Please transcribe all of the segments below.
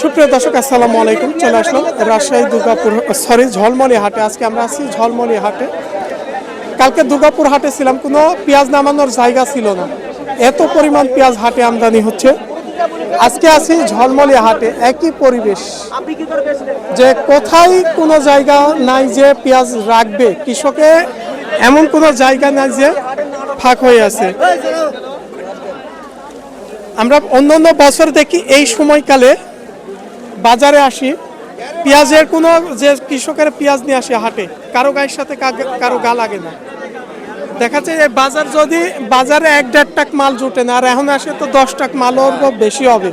সুপ্রিয় দর্শক, আসসালামু আলাইকুম। চলে আসলাম রাজশাহী দুর্গাপুর সরি ঝলমলি হাটে। আজকে আমরা আছি ঝলমলি হাটে। কালকে দুর্গাপুর হাটে ছিলাম, কোনো পেঁয়াজ নামানোর জায়গা ছিল না। এত পরিমাণ পেঁয়াজ হাটে আমদানি হচ্ছে। আজকে আছি ঝলমলি হাটে, একই পরিবেশ। যে কোথায় কোনো জায়গা নাই যে পেঁয়াজ রাখবে, কৃষকে এমন কোনো জায়গা নাই যে ফাঁক হয়ে আছে। আমরা অন্য অন্য বছর দেখি এই সময়কালে বাজারে আসি, পেঁয়াজের কোনো যে কৃষকের পেঁয়াজ নিয়ে আসে হাটে, কারও গায়ের সাথে কারও গা লাগে না। দেখা যায় বাজার যদি বাজারে এক দেড় টাক মাল জুটে না, আর এখন আসে তো দশ টাক মালও বেশি হবে।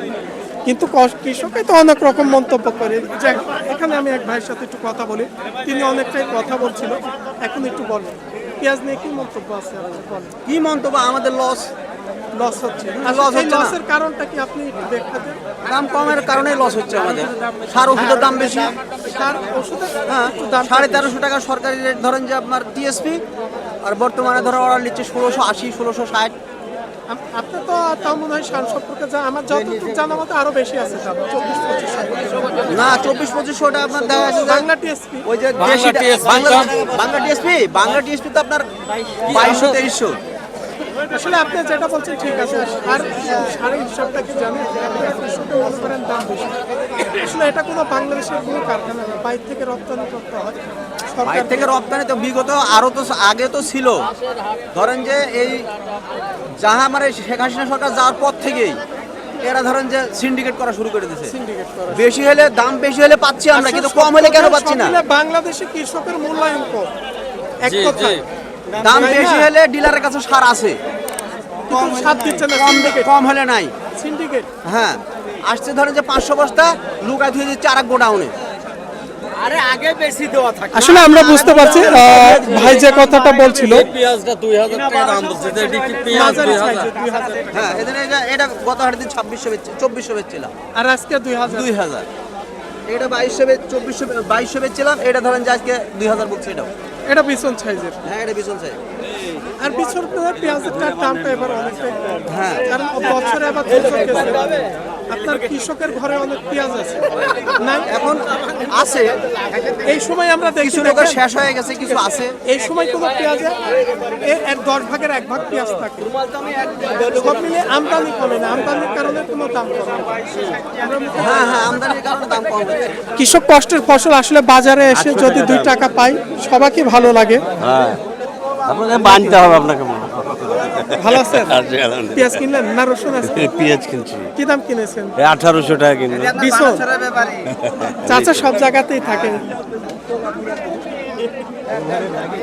কিন্তু কষ- কৃষকে তো অনেক রকম মন্তব্য করে। যে এখানে আমি এক ভাইয়ের সাথে একটু কথা বলি। তিনি অনেকটাই কথা বলছিল, এখন একটু বলেন। পেঁয়াজ নিয়ে কি মন্তব্য আছে কি মন্তব্য? আমাদের লস লস হচ্ছে। এই হচ্ছে লসের কারণটা কি আপনি একটু দেখতে দেন দাম কমের কারণে লস হচ্ছে আমাদের। সার ওষুধের দাম বেশি। সার ওষুধের হ্যাঁ সাড়ে তেরোশো টাকা সরকারি রেট ধরেন যে আপনার টিএসপি আর বর্তমানে ধরো অর্ডার নিচ্ছে ষোলোশো আশি ষোলোশো ষাট। আপ- আপনি তো তাও মনে হয় সার সম্পর্কে যা আমার যতটুকু জানা মতো আরও বেশি আছে চব্বিশ না চব্বিশ পঁচিশশোটা আপনার দেখা যাচ্ছে বাংলা টিএসপি ওই যে দেশি বাংলা বাংলা টিএসপি বাংলা টিএসপি তো আপনার বাইশশো তেইশশো। আসলে আপনি যেটা বলছেন ঠিক আছে আর সারের হিসাবটা কি জানেন মনে করেন দাম বেশি আসলে এটা কোনো বাংলাদেশের কোনো কারখানা না বাইরে থেকে রপ্তানি করতে হয় বাইরে থেকে রপ্তানি তো বিগত আরও তো আগে তো ছিল ধরেন যে এই যাহা মানে শেখ হাসিনা সরকার যাওয়ার পর থেকেই এরা ধরেন যে সিন্ডিকেট করা শুরু করে দিয়েছে বেশি হলে দাম বেশি হলে পাচ্ছি আমরা কিন্তু কম হলে কেন পাচ্ছি না বাংলাদেশে কৃষকের মূল্যায়ন কম এক কথা দাম বেশি হলে ডিলারের কাছে সার আছে। কম দিচ্ছে না কম কম হলে নাই। সিন্ডিকেট হ্যাঁ। আসছে ধরেন যে পাঁচশো বস্তা লুকায় ধুয়ে দিচ্ছে আর এক গোডাউনে। আরে আগে বেশি দেওয়া থাকে। আসলে আমরা বুঝতে পারছি ভাই যে কথাটা বলছিল। পেঁয়াজটা দুই হাজার টাকা দাম বলছে এটি কি পেঁয়াজ মাঝারি দুই হাজার। সাইজের, দুই হাজার। হ্যাঁ এদের এটা- এটা গত হাটের দিন ছাব্বিশশো বেচছে চব্বিশশো বেচছিলাম। আর আজকে দুই হাজার। দুই হাজার। এটা বাইশশো বেচ চব্বিশশো বাইশশো বেচছিলাম এটা ধরেন যে আজকে দুই হাজার বলছে এটাও। এটা ভীষণ সাইজের। হ্যাঁ এটা পিছন সাইজ। আর পিছন পেঁয়াজের দামটা এবার অনেকটাই হ্যাঁ। কারণ বছরে আবার আপনার কৃষকের ঘরে অনেক পেঁয়াজ আছে। নাই? এখন আছে। এই সময় আমরা দেখি কিছু লোকের শেষ হয়ে গেছে কিছু আছে। এই সময় কোনো পেঁয়াজে এর এর দশ ভাগের এক ভাগ পেঁয়াজ থাকে। সব মিলে আমদানি কমে না। আমদানির কারণে কোনো দাম কমে না। হ্যাঁ হ্যাঁ আমদানির কারণে দাম কম হচ্ছে কৃষক কষ্টের ফসল আসলে বাজারে এসে যদি দুই টাকা পাই সবাইকে ভালো লাগে। হ্যাঁ। আপনাকে বানতে হবে আপনাকে ভালো আছেন? পেঁয়াজ কিনলেন না রসুন আছে? পেঁয়াজ কিনছি। কি দাম কিনেছেন? আঠারোশো টাকা কিনবো বিশন চাচা সব জায়গাতেই থাকে।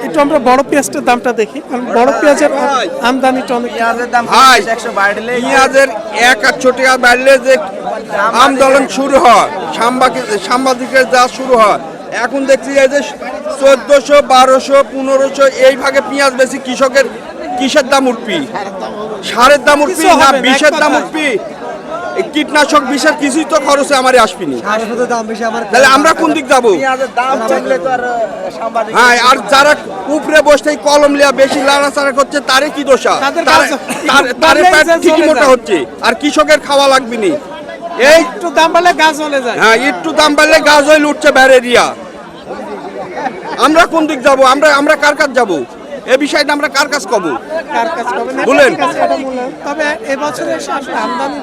একটু আমরা বড় পেঁয়াজটার দামটা দেখি। কারণ বড় পেঁয়াজের আমদানিটা অনেক পেঁয়াজের দাম ভাই, একশো বাড়লে পেঁয়াজের এক একশো টাকা বাড়লে যে আন্দোলন শুরু হয়। সাংবাদিক সাংবাদিকের যা শুরু হয়। এখন দেখছি যে চোদ্দশো বারোশো পনেরোশো এই ভাগে পেঁয়াজ বেশি কৃষকের কিসের দাম উঠবি? সারের দাম উঠবি না বিষের দাম উঠবি? কীটনাশক বিষের কিছুই তো খরচে আমার আসবিনি। দাম বেশি আমার তাহলে আমরা কোন দিক যাব? হ্যাঁ আর যারা উপরে বসে কলম লিয়া বেশি লাড়াচাড়া করছে তারে কি দোষা তারে- ঠিকই মোটা হচ্ছে আর কৃষকের খাওয়া লাগবে নি এই একটু দাম বাড়লে গাছ চলে যায়। হ্যাঁ একটু দাম বাড়লে গাছ হয়ে লুটছে ব্যারেরিয়া আমরা কোন দিক যাব? আমরা আমরা কার কার যাব? এ বিষয়টা আমরা কার কাজ কব? কার বলেন। তবে এবছরে আমদানি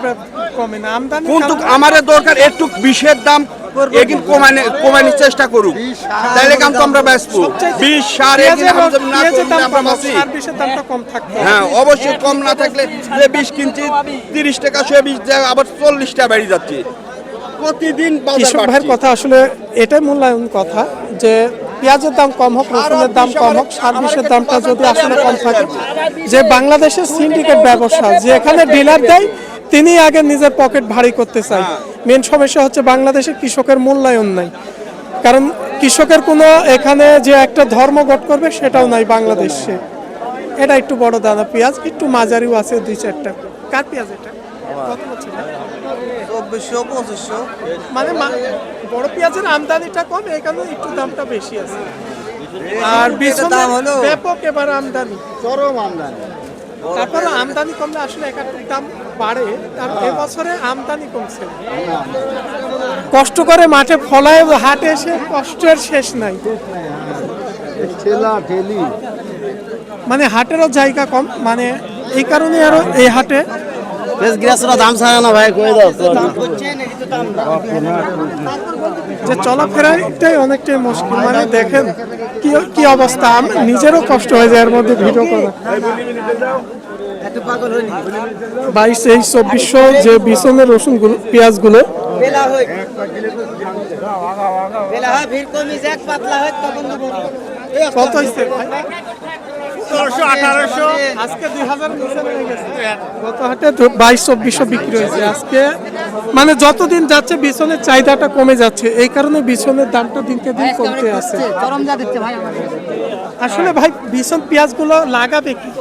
কমে না। আমদানি কিন্তু আমাদের দরকার একটু বিষের দাম এগিন কমানে কমানোর চেষ্টা করুক। তাইলে কাম তো আমরা ব্যস্ত। সবচাইতে বিষ সার না কম, হ্যাঁ অবশ্যই কম না থাকলে যে বিষ কিনছি তিরিশ টাকা শুয়ে বিষ আবার চল্লিশ টাকা বেড়ে যাচ্ছে। প্রতিদিন বাজার কৃষক ভাইয়ের কথা আসলে এটাই মূল্যায়ন কথা যে পেঁয়াজের দাম কম হোক রসুনের দাম কম হোক সার বিষের দামটা যদি আসলে কম থাকে। যে বাংলাদেশের সিন্ডিকেট ব্যবসা যে এখানে ডিলার দেয় তিনি আগে নিজের পকেট ভারী করতে চায়। মেন সমস্যা হচ্ছে বাংলাদেশের কৃষকের মূল্যায়ন নাই। কারণ কৃষকের কোনো এখানে যে একটা ধর্ম ধর্মঘট করবে সেটাও নাই বাংলাদেশে। এটা একটু বড় দানা পেঁয়াজ একটু মাঝারিও আছে দুই চারটা। কার পেঁয়াজ এটা? কত চব্বিশশো পঁচিশশো। মানে বড় পেঁয়াজের আমদানিটা কম এখানে একটু দামটা বেশি আছে। আর দাম হলো? ব্যাপক এবার আমদানি। চরম আমদানি। তারপরে আমদানি কমলে আসলে এক দাম বাড়ে তার এবছরে আমদানি কমছে। কষ্ট করে মাঠে ফলায় হাটে এসে কষ্টের শেষ নাই। মানে হাটেরও জায়গা কম মানে এই কারণে আরও এই হাটে বেশ দাম ছাড়ে না ভাই কই দাও যে চলাফেরাটাই অনেকটাই মুশকিল। মানে দেখেন কি কি অবস্থা। আমার নিজেরও কষ্ট হয়ে যায় এর মধ্যে ভিডিও করা। বাইশ তেইশ চব্বিশশো যে বিছনের রসুনগুলো পেঁয়াজগুলো কত হয়েছে আজকে দুই হাজার গত হাটে বাইশ চব্বিশশো বিক্রি হয়েছে। আজকে মানে যতদিন যাচ্ছে বিছনের চাহিদাটা কমে যাচ্ছে। এই কারণে বিছনের দামটা দিনকে দিন কমতে আছে। গরম ভাই আমাদের আসলে ভাই ভীষণ পেঁয়াজগুলো লাগাবে কি?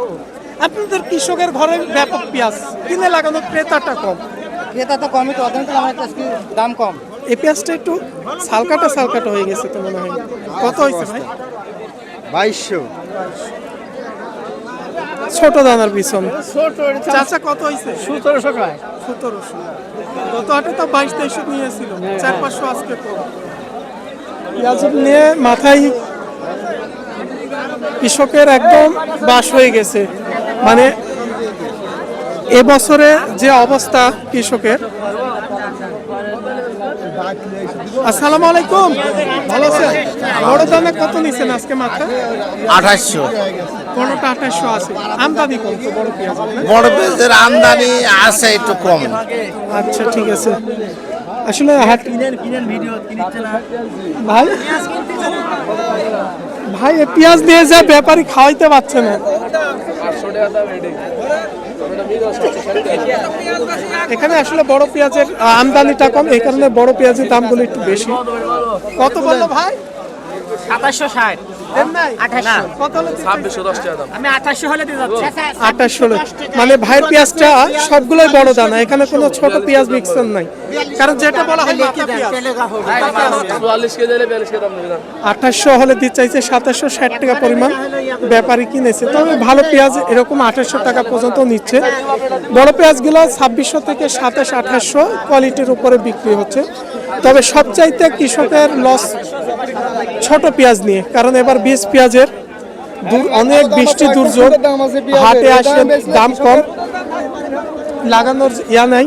আপনাদের কৃষকের ঘরে ব্যাপক পেঁয়াজ। কিনে লাগানো ক্রেতাটা কম। ক্রেতা তো কমই তো অর্ধেক আমার দাম কম। এই পেঁয়াজটা একটু সালকাটা সালকাটা হয়ে গেছে তো মনে হয়। কত হয়েছে ভাই? বাইশশো। ছোট দানার বিছন চাচা কত হয়েছে সতেরোশো টাকা। সতেরোশো। গত হাটে তো বাইশ তেইশশো নিয়েছিল চার পাঁচশো আজকে পেঁয়াজ নিয়ে মাথায় কৃষকের একদম বাস হয়ে গেছে। মানে এবছরে যে অবস্থা কৃষকের আসসালামু আলাইকুম। ভালো আছেন? বড় দানা কত নিছেন আজকে মাথা? আঠাশশো। কোনোটা আঠাশশো আছে। আমদানি কম তো বড় পেঁয়াজ বড় পেঁয়াজের আমদানি আছে একটু কম। আচ্ছা ঠিক আছে। আসলে হাট ভাই? ভাই পেঁয়াজ দিয়ে যা ব্যাপারী খাওয়াইতে পারছে না। এখানে আসলে বড় পেঁয়াজের আমদানিটা কম, এই কারণে বড় পেঁয়াজের দামগুলো একটু বেশি। কত বলল ভাই? সাতাশশো ষাট। যাচ্ছি। আঠাশ মানে ভাইয়ের পেঁয়াজটা সবগুলোই বড় দানা এখানে কোনো ছোট পেঁয়াজ মিক্সার নাই। কারণ যেটা বলা হয় আঠাশশো হলে দিতে চাইছে সাতাশশো ষাট টাকা পরিমাণ। ব্যাপারী কিনেছে তবে ভালো পেঁয়াজ এরকম আঠাশশো টাকা পর্যন্ত নিচ্ছে। বড় পেঁয়াজগুলো ছাব্বিশশো থেকে সাতাশ আঠাশশো কোয়ালিটির উপরে বিক্রি হচ্ছে। তবে সবচাইতে কৃষকের লস ছোট পেঁয়াজ নিয়ে, কারণ এবার বীজ পেঁয়াজের অনেক বৃষ্টি দুর্যোগ, হাটে আসে দাম কম, লাগানোর ইয়া নাই।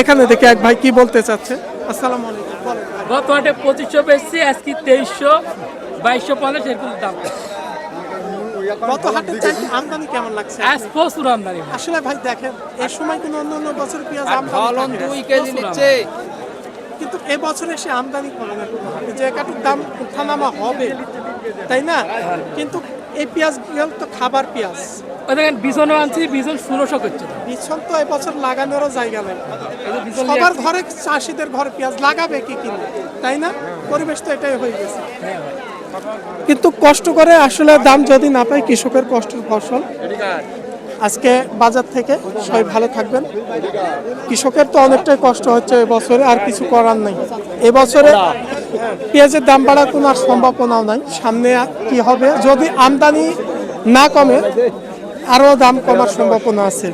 এখানে দেখে এক ভাই কি বলতে চাচ্ছে। আসসালাম আলাইকুম। গত হাটে পঁচিশশো বেচছি, আজকে তেইশশো, বাইশশো পঞ্চাশ, এরকম দাম। গত হাটে চাইতে আমদানি কেমন লাগছে? আজ প্রচুর আমদানি আসলে ভাই দেখেন এই সময় কিন্তু অন্য অন্য বছর পেঁয়াজ আমদানি দুই কেজি নিচ্ছে। কিন্তু এবছর এসে আমদানি করে না যে কাটুক দাম উঠানামা হবে তাই না? কিন্তু এই পেঁয়াজগুলো তো খাবার পেঁয়াজ। ওই দেখেন বিছনও আনছি বিছন ষোলোশো করছে। বিছন তো এবছর লাগানোরও জায়গা নেই। সবার ঘরে চাষিদের ঘরে পেঁয়াজ লাগাবে কি কিনে তাই না? পরিবেশ তো এটাই হয়ে গেছে। কিন্তু কষ্ট করে আসলে দাম যদি না পায় কৃষকের কষ্টের ফসল। আজকে বাজার থেকে সবাই ভালো থাকবেন। কৃষকের তো অনেকটাই কষ্ট হচ্ছে এবছরে আর কিছু করার নাই। এবছরে পেঁয়াজের দাম বাড়ার কোনো আর সম্ভাবনাও নাই। সামনে কি হবে? যদি আমদানি না কমে, আরও দাম কমার সম্ভাবনা আছে।